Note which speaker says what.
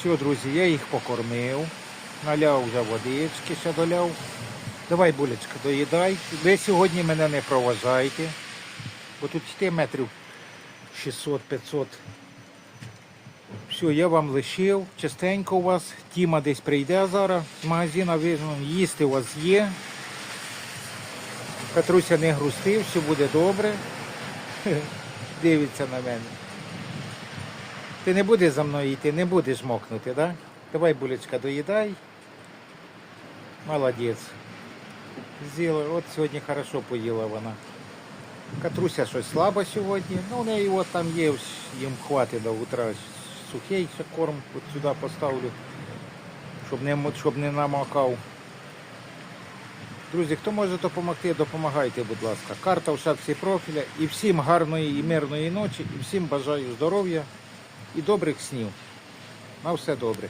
Speaker 1: Все, друзі, я їх покормив. Наляв вже водички, ще доляв. Давай, булечка, доїдай. Ви сьогодні мене не проважайте, бо тут йти метрів 600-500. Все, я вам лишив. Частенько у вас. Тіма десь прийде зараз з магазину, ви, ну, їсти у вас є. Петруся не грустив, все буде добре. Дивиться на мене. Ти не будеш за мною йти, не будеш мокнути, да? Давай, булечка, доїдай. Молодець. З'їла, от сьогодні хорошо поїла вона. Катруся щось слабо сьогодні. Ну, у неї от там є, їм хватить до утра. Сухий ще корм от сюди поставлю, щоб не, щоб не намокав. Друзі, хто може допомогти, допомагайте, будь ласка. Карта в шапці профіля. І всім гарної і мирної ночі, і всім бажаю здоров'я і добрих снів. На все добре.